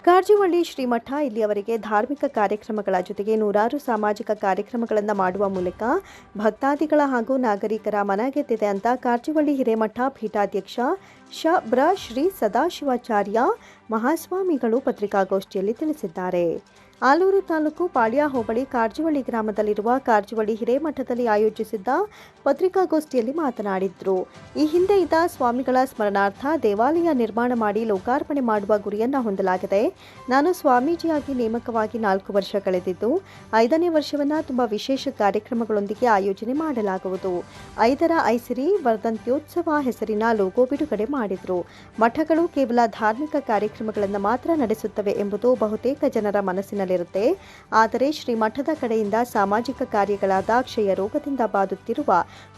ಕಾರಜವಳ್ಳಿ ಶ್ರೀಮಠ ಇಲ್ಲಿಯವರೆಗೆ ಧಾರ್ಮಿಕ ಕಾರ್ಯಕ್ರಮಗಳ ಜೊತೆಗೆ ನೂರಾರು ಸಾಮಾಜಿಕ ಕಾರ್ಯಕ್ರಮಗಳನ್ನು ಮಾಡುವ ಮೂಲಕ ಭಕ್ತಾದಿಗಳ ಹಾಗೂ ನಾಗರಿಕರ ಮನಗೆದ್ದಿದೆ ಅಂತ ಕಾರ್ಜಿವಳ್ಳಿ ಹಿರೇಮಠ ಪೀಠಾಧ್ಯಕ್ಷ ಶ ಬ್ರ ಶ್ರೀ ಸದಾಶಿವಾಚಾರ್ಯ ಮಹಾಸ್ವಾಮಿಗಳು ಪತ್ರಿಕಾಗೋಷ್ಠಿಯಲ್ಲಿ ತಿಳಿಸಿದ್ದಾರೆ. ಆಲೂರು ತಾಲೂಕು ಪಾಳ್ಯ ಹೋಬಳಿ ಕಾರ್ಜುವಳ್ಳಿ ಗ್ರಾಮದಲ್ಲಿರುವ ಕಾರ್ಜುವಳ್ಳಿ ಹಿರೇಮಠದಲ್ಲಿ ಆಯೋಜಿಸಿದ್ದ ಪತ್ರಿಕಾಗೋಷ್ಠಿಯಲ್ಲಿ ಮಾತನಾಡಿದ್ರು. ಈ ಹಿಂದೆ ಇದ್ದ ಸ್ವಾಮಿಗಳ ಸ್ಮರಣಾರ್ಥ ದೇವಾಲಯ ನಿರ್ಮಾಣ ಮಾಡಿ ಲೋಕಾರ್ಪಣೆ ಮಾಡುವ ಗುರಿಯನ್ನು ಹೊಂದಲಾಗಿದೆ. ನಾನು ಸ್ವಾಮೀಜಿಯಾಗಿ ನೇಮಕವಾಗಿ ನಾಲ್ಕು ವರ್ಷ ಕಳೆದಿದ್ದು, ಐದನೇ ವರ್ಷವನ್ನು ತುಂಬ ವಿಶೇಷ ಕಾರ್ಯಕ್ರಮಗಳೊಂದಿಗೆ ಆಯೋಜನೆ ಮಾಡಲಾಗುವುದು. ಐದರ ಐಸಿರಿ, ವರ್ಧಂತ್ಯೋತ್ಸವ ಹೆಸರಿನ ಲೋಗೋ ಬಿಡುಗಡೆ ಮಾಡಿದ್ರು. ಮಠಗಳು ಕೇವಲ ಧಾರ್ಮಿಕ ಕಾರ್ಯಕ್ರಮಗಳನ್ನು ಮಾತ್ರ ನಡೆಸುತ್ತವೆ ಎಂಬುದು ಬಹುತೇಕ ಜನರ ಮನಸ್ಸಿನಲ್ಲಿರುತ್ತೆ. ಆದರೆ ಶ್ರೀ ಮಠದ ಕಡೆಯಿಂದ ಸಾಮಾಜಿಕ ಕಾರ್ಯಗಳಾದ ಕ್ಷಯ ರೋಗದಿಂದ ಬಾದುತ್ತಿರುವ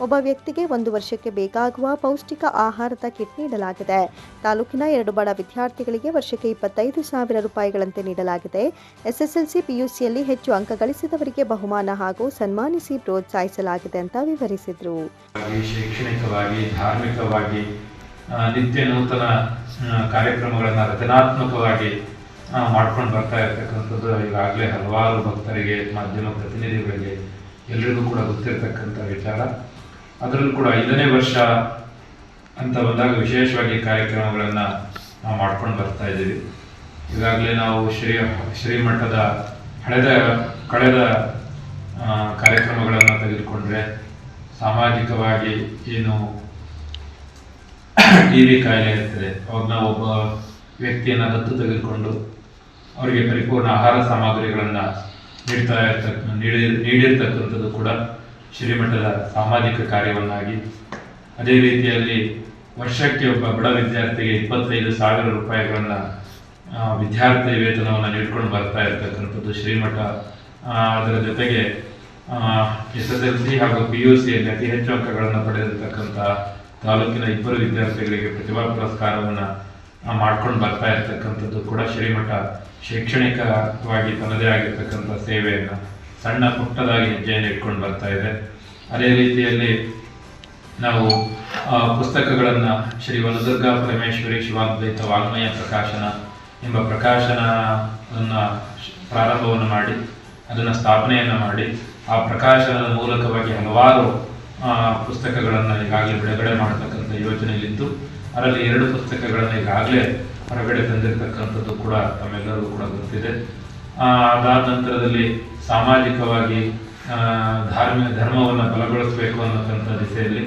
ಒಬ್ಬ ವ್ಯಕ್ತಿಗೆ ಒಂದು ವರ್ಷಕ್ಕೆ ಬೇಕಾಗುವ ಪೌಷ್ಟಿಕ ಆಹಾರದ ಕಿಟ್ ನೀಡಲಾಗಿದೆ. ತಾಲೂಕಿನ ಎರಡು ಬಡ ವಿದ್ಯಾರ್ಥಿಗಳಿಗೆ ವರ್ಷಕ್ಕೆ ಇಪ್ಪತ್ತೈದು ಸಾವಿರ ರೂಪಾಯಿಗಳಂತೆ ನೀಡಲಾಗಿದೆ. ಎಸ್ಎಸ್ಎಲ್ಸಿ ಪಿಯುಸಿಯಲ್ಲಿ ಹೆಚ್ಚು ಅಂಕ ಗಳಿಸಿದವರಿಗೆ ಬಹುಮಾನ ಹಾಗೂ ಸನ್ಮಾನಿಸಿ ಪ್ರೋತ್ಸಾಹಿಸಲಾಗಿದೆ ಅಂತ ವಿವರಿಸಿದರು. ಶೈಕ್ಷಣಿಕವಾಗಿ, ಧಾರ್ಮಿಕವಾಗಿ ನಿತ್ಯ ನೂತನ ಕಾರ್ಯಕ್ರಮಗಳನ್ನು ರಚನಾತ್ಮಕವಾಗಿ ಮಾಡ್ಕೊಂಡು ಬರ್ತಾ ಇರ್ತಕ್ಕಂಥದ್ದು ಈಗಾಗಲೇ ಹಲವಾರು ಭಕ್ತರಿಗೆ, ಮಾಧ್ಯಮ ಪ್ರತಿನಿಧಿಗಳಿಗೆ ಎಲ್ರಿಗೂ ಕೂಡ ಗೊತ್ತಿರತಕ್ಕಂಥ ವಿಚಾರ. ಅದರಲ್ಲೂ ಕೂಡ ಐದನೇ ವರ್ಷ ಅಂತ ಬಂದಾಗ ವಿಶೇಷವಾಗಿ ಕಾರ್ಯಕ್ರಮಗಳನ್ನು ನಾವು ಮಾಡ್ಕೊಂಡು ಬರ್ತಾ ಇದ್ದೀವಿ. ಈಗಾಗಲೇ ನಾವು ಶ್ರೀ, ಶ್ರೀಮಠದ ಹಳೆದ, ಕಳೆದ ಕಾರ್ಯಕ್ರಮಗಳನ್ನು ತೆಗೆದುಕೊಂಡ್ರೆ ಸಾಮಾಜಿಕವಾಗಿ ಏನು ಟಿ ವಿ ಕಾಯಿಲೆ ಇರ್ತದೆ ಅವ್ರನ್ನ ಒಬ್ಬ ವ್ಯಕ್ತಿಯನ್ನು ದತ್ತು ತೆಗೆದುಕೊಂಡು ಅವರಿಗೆ ಪರಿಪೂರ್ಣ ಆಹಾರ ಸಾಮಗ್ರಿಗಳನ್ನು ನೀಡ್ತಾ ಇರ್ತಕ್ಕ, ನೀಡಿ, ನೀಡಿರ್ತಕ್ಕಂಥದ್ದು ಕೂಡ ಶ್ರೀಮಠದ ಸಾಮಾಜಿಕ ಕಾರ್ಯವನ್ನಾಗಿ. ಅದೇ ರೀತಿಯಲ್ಲಿ ವರ್ಷಕ್ಕೆ ಒಬ್ಬ ಬಡ ವಿದ್ಯಾರ್ಥಿಗೆ ಇಪ್ಪತ್ತೈದು ಸಾವಿರ ರೂಪಾಯಿಗಳನ್ನು ವಿದ್ಯಾರ್ಥಿ ವೇತನವನ್ನು ನೀಡ್ಕೊಂಡು ಬರ್ತಾ ಇರ್ತಕ್ಕಂಥದ್ದು ಶ್ರೀಮಠ. ಅದರ ಜೊತೆಗೆ ಎಸ್ ಎಸ್ ಎಲ್ ಸಿ ಹಾಗೂ ಪಿ ಯು ಸಿಯಲ್ಲಿ ಅತಿ ಹೆಚ್ಚು ಅಂಕಗಳನ್ನು ಪಡೆದಿರ್ತಕ್ಕಂಥ ತಾಲೂಕಿನ ಇಬ್ಬರು ವಿದ್ಯಾರ್ಥಿಗಳಿಗೆ ಪ್ರತಿಭಾ ಪುರಸ್ಕಾರವನ್ನು ಮಾಡ್ಕೊಂಡು ಬರ್ತಾ ಇರ್ತಕ್ಕಂಥದ್ದು ಕೂಡ ಶ್ರೀಮಠ ಶೈಕ್ಷಣಿಕವಾಗಿ ತನ್ನದೇ ಆಗಿರ್ತಕ್ಕಂಥ ಸೇವೆಯನ್ನು ಸಣ್ಣ ಪುಟ್ಟದಾಗಿ ಹೆಜ್ಜೆಯನ್ನು ಇಟ್ಕೊಂಡು ಬರ್ತಾ ಇದೆ. ಅದೇ ರೀತಿಯಲ್ಲಿ ನಾವು ಪುಸ್ತಕಗಳನ್ನ ಶ್ರೀ ವನದುರ್ಗಾ ಪರಮೇಶ್ವರಿ ಶಿವಾದ್ವೈತ ವಾಗ್ಮಯ ಪ್ರಕಾಶನ ಎಂಬ ಪ್ರಕಾಶನವನ್ನು ಪ್ರಾರಂಭವನ್ನು ಮಾಡಿ, ಅದನ್ನು ಸ್ಥಾಪನೆಯನ್ನು ಮಾಡಿ, ಆ ಪ್ರಕಾಶನದ ಮೂಲಕವಾಗಿ ಹಲವಾರು ಪುಸ್ತಕಗಳನ್ನು ಈಗಾಗಲೇ ಬಿಡುಗಡೆ ಮಾಡತಕ್ಕಂಥ ಯೋಜನೆಯಲ್ಲಿದ್ದು, ಅದರಲ್ಲಿ ಎರಡು ಪುಸ್ತಕಗಳನ್ನು ಈಗಾಗಲೇ ಹೊರಗಡೆ ತಂದಿರತಕ್ಕಂಥದ್ದು ಕೂಡ ತಮ್ಮೆಲ್ಲರಿಗೂ ಕೂಡ ಗೊತ್ತಿದೆ. ಅದಾದ ನಂತರದಲ್ಲಿ ಸಾಮಾಜಿಕವಾಗಿ ಧಾರ್ಮಿಕ ಧರ್ಮವನ್ನು ಬಲಗೊಳಿಸಬೇಕು ಅನ್ನತಕ್ಕಂಥ ದಿಸೆಯಲ್ಲಿ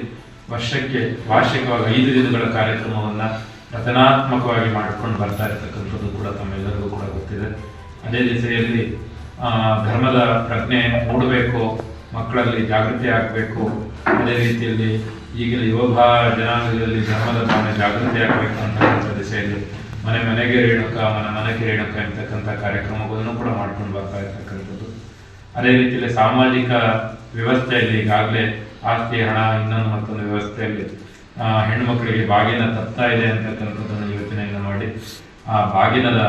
ವರ್ಷಕ್ಕೆ ವಾರ್ಷಿಕವಾಗಿ ಐದು ದಿನಗಳ ಕಾರ್ಯಕ್ರಮವನ್ನು ರಚನಾತ್ಮಕವಾಗಿ ಮಾಡಿಕೊಂಡು ಬರ್ತಾ ಇರತಕ್ಕಂಥದ್ದು ಕೂಡ ತಮ್ಮೆಲ್ಲರಿಗೂ ಕೂಡ ಗೊತ್ತಿದೆ. ಅದೇ ದಿಸೆಯಲ್ಲಿ ಧರ್ಮದ ಪ್ರಜ್ಞೆ ಮೂಡಬೇಕು, ಮಕ್ಕಳಲ್ಲಿ ಜಾಗೃತಿ ಆಗಬೇಕು ಅದೇ ರೀತಿಯಲ್ಲಿ ಈಗಿನ ಯುವ ಜನಾಂಗದಲ್ಲಿ ಧರ್ಮದ ಭಾವನೆ ಜಾಗೃತಿ ಆಗಬೇಕು ಅಂತಕ್ಕಂಥ ದಿಸೆಯಲ್ಲಿ ಮನೆ ಮನೆಗೆ ರೇಣುಕ, ಮನೆ ಮನೆಗೆ ರೇಣುಕ ಎಂತಕ್ಕಂಥ ಕಾರ್ಯಕ್ರಮಗಳನ್ನು ಕೂಡ ಮಾಡ್ಕೊಂಡು ಬರ್ತಾ ಇರ್ತಕ್ಕಂಥದ್ದು. ಅದೇ ರೀತಿಯಲ್ಲಿ ಸಾಮಾಜಿಕ ವ್ಯವಸ್ಥೆಯಲ್ಲಿ ಈಗಾಗಲೇ ಆಸ್ತಿ, ಹಣ, ಇನ್ನೊಂದು ಮತ್ತೊಂದು ವ್ಯವಸ್ಥೆಯಲ್ಲಿ ಹೆಣ್ಮಕ್ಳಿಗೆ ಬಾಗಿನ ತಪ್ತಾ ಇದೆ ಅಂತಕ್ಕಂಥದ್ದನ್ನು ಯೋಚನೆಯನ್ನು ಮಾಡಿ, ಆ, ಬಾಗಿನದ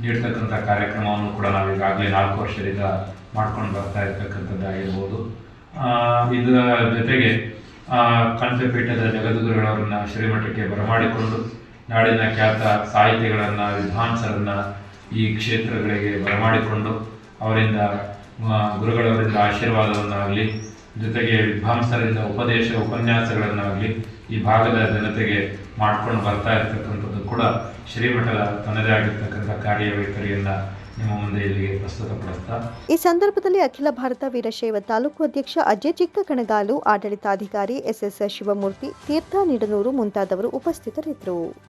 ನೀಡ್ತಕ್ಕಂಥ ಕಾರ್ಯಕ್ರಮವನ್ನು ಕೂಡ ನಾವು ಈಗಾಗಲೇ ನಾಲ್ಕು ವರ್ಷದಿಂದ ಮಾಡ್ಕೊಂಡು ಬರ್ತಾ ಇರ್ತಕ್ಕಂಥದ್ದಾಗಿರ್ಬೋದು. ಇದರ ಜೊತೆಗೆ ಕಂಠಪೀಠದ ಜಗದ್ಗುರುಗಳವರನ್ನ ಶ್ರೀಮಠಕ್ಕೆ ಬರಮಾಡಿಕೊಂಡು, ನಾಡಿನ ಖ್ಯಾತ ಸಾಹಿತಿಗಳನ್ನ, ವಿದ್ವಾಂಸರನ್ನ ಈ ಕ್ಷೇತ್ರಗಳಿಗೆ ಬರಮಾಡಿಕೊಂಡು, ಅವರಿಂದ ಗುರುಗಳವರಿಂದ ಆಶೀರ್ವಾದವನ್ನಾಗಲಿ, ಜೊತೆಗೆ ವಿದ್ವಾಂಸರಿಂದ ಉಪದೇಶ, ಉಪನ್ಯಾಸಗಳನ್ನಾಗಲಿ ಈ ಭಾಗದ ಜನತೆಗೆ ಮಾಡ್ಕೊಂಡು ಬರ್ತಾ ಇರ್ತಕ್ಕಂಥದ್ದು ಕೂಡ ಶ್ರೀಮಠದ ತನ್ನದೇ ಆಗಿರ್ತಕ್ಕಂಥ ಕಾರ್ಯವೈಖರಿಯನ್ನ ಈ ಸಂದರ್ಭದಲ್ಲಿ ಅಖಿಲ ಭಾರತ ವೀರಶೈವ ತಾಲೂಕು ಅಧ್ಯಕ್ಷ ಅಜಯ್ ಚಿಕ್ಕ ಕಣಗಾಲು ಆಡಳಿತಾಧಿಕಾರಿ ಎಸ್ಎಸ್ ಶಿವಮೂರ್ತಿ, ತೀರ್ಥ ನಿಡನೂರು ಮುಂತಾದವರು ಉಪಸ್ಥಿತರಿದ್ದರು.